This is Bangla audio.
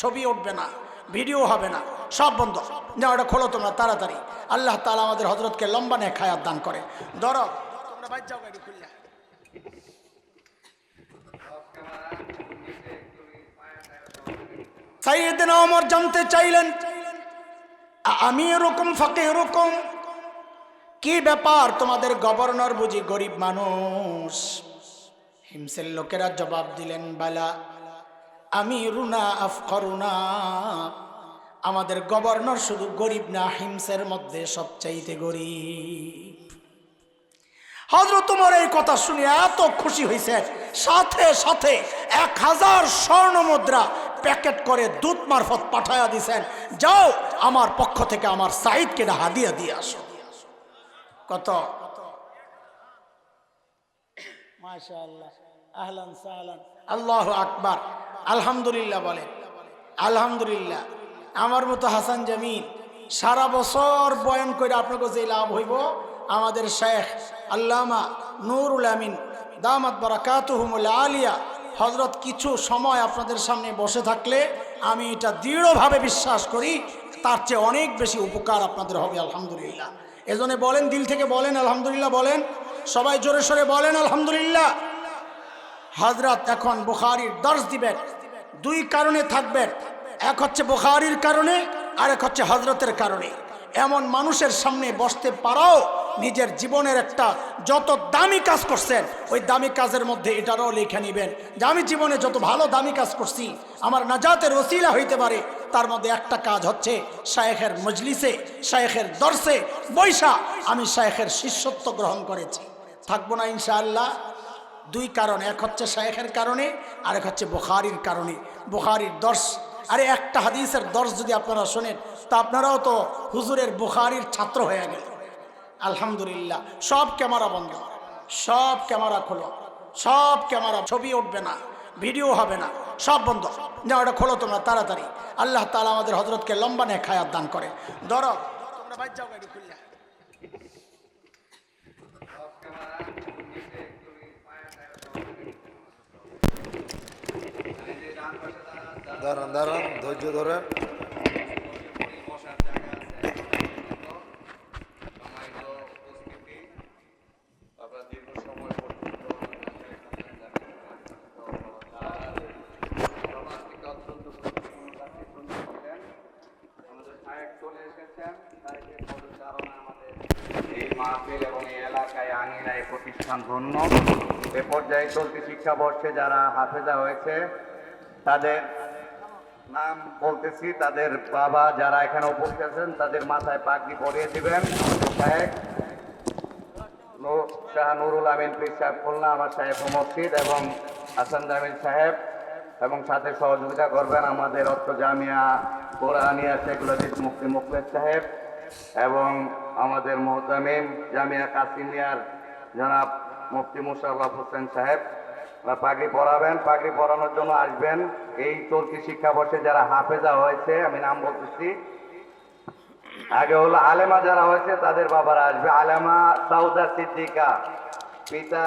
ছবি উঠবে না, ভিডিও হবে না, সব বন্ধ। না ওটা খোলো তোমরা তাড়াতাড়ি। আল্লাহ তালা আমাদের হজরতকে লম্বা নেয় খায়াত দান করে। ধরো। তোমরা বাইর জানতে চাইলেন আমি এরকম, ফাঁকে এরকম? কি ব্যাপার তোমাদের গভর্নর বুঝি গরিব মানুষ? হিমসের লোকেরা জবাব দিলেন, বালা আমি রুনা আফকরুনা। আমাদের গভর্নর শুধু গরিব না, হিমসের মধ্যে সবচাইতে গরিব। হজরত তোমার এই কথা শুনে এত খুশি হয়েছে সাথে সাথে এক হাজার স্বর্ণ মুদ্রা প্যাকেট করে দুধ মারফত পাঠায়া দিছেন। যাও, আমার পক্ষ থেকে আমার সাইদকে না হাদিয়া দিয়ে আসো। কত? মাশাআল্লাহ। আহলান সাহলান। আল্লাহ আকবার। আলহামদুলিল্লাহ বলেন। আলহামদুলিল্লাহ। আমার মতো হাসান জামিন সারা বছর বয়ান করে আপনাকে যে লাভ হইব, আমাদের শেখ আল্লামা নুরুল আমিন দামাত বারাকাতুহুমুল আলিয়া হজরত কিছু সময় আপনাদের সামনে বসে থাকলে আমি এটা দৃঢ়ভাবে বিশ্বাস করি, তার চেয়ে অনেক বেশি উপকার আপনাদের হবে, আলহামদুলিল্লাহ। এজন্য বলেন, দিল থেকে বলেন, আলহামদুলিল্লাহ বলেন। সবাই জোরে সোরে বলেন, আলহামদুলিল্লাহ। হজরত এখন বুখারির দর্শ দিবেন। দুই কারণে থাকবেন। এক হচ্ছে বুখারির কারণে আর এক হচ্ছে হজরতের কারণে। এমন মানুষের সামনে বসতে পারাও নিজের জীবনের একটা যত দামি কাজ করছেন, ওই দামি কাজের মধ্যে এটারও লেখা নিবেন যে আমি জীবনে যত ভালো দামি কাজ করছি, আমার নাজাতের ওসিলা হইতে পারে, তার মধ্যে একটা কাজ হচ্ছে শায়েখের মজলিসে, শায়েখের দর্শে বৈশা আমি শায়েখের শিষ্যত্ব গ্রহণ করেছি। থাকব না ইনশাআল্লাহ? দুই কারণ, এক হচ্ছে শায়েখের কারণে আর এক হচ্ছে বুখারির কারণে। বুখারির দর্শ, আরে একটা হাদিসের দর্শ যদি আপনারা শোনেন, তা আপনারাও তো হুজুরের বুখারির ছাত্র হয়ে গেল আলহামদুলিল্লাহ, সব ক্যামেরা বন্ধ, সব ক্যামেরা খোলো, সব ক্যামেরা, ছবি উঠবে না, ভিডিও হবে না, সব বন্ধ। না ওটা খোলো তোমরা তাড়াতাড়ি। আল্লাহ তালা আমাদের হজরতকে লম্বা নেয় খায়াত দান করে। ধরো, তোমরা বাইর যাও গাড়ি খুললে। দাঁড়ান দাঁড়ান ধৈর্য আঙিনায় প্রতিষ্ঠান ধন্য। এ পর্যায়ে চলতি শিক্ষাবর্ষে যারা হাফেজা হয়েছে তাদের নাম বলতেছি, তাদের বাবা যারা এখানে উপস্থিত আছেন, তাদের মাথায় পাগড়ি পরিয়ে দিবেন। সাহেব শাহ নুরুল আমিন পীর সাহেব খুলনা, আমার সাহেব মসজিদ এবং হাসান জামিল সাহেব। এবং সাথে সহযোগিতা করবেন আমাদের অত্র জামিয়া, কোরআনিয়া শেখ লজিদ মুফতি মুখলেস সাহেব এবং আমাদের মোহতামিম জামিয়া কাসিমিয়ার জনাব মুফতি মুশাররফ হোসেন সাহেব। পাগড়ি পরাবেন, পাগড়ি পরানোর জন্য আসবেন। এই চলতি শিক্ষাবর্ষে যারা হাফেজা হয়েছে, আমি নাম বলতেছি। আগে হলো আলেমা যারা হয়েছে, তাদের বাবারা আসবে। আলেমা সাউদা সিদ্দিকা, পিতা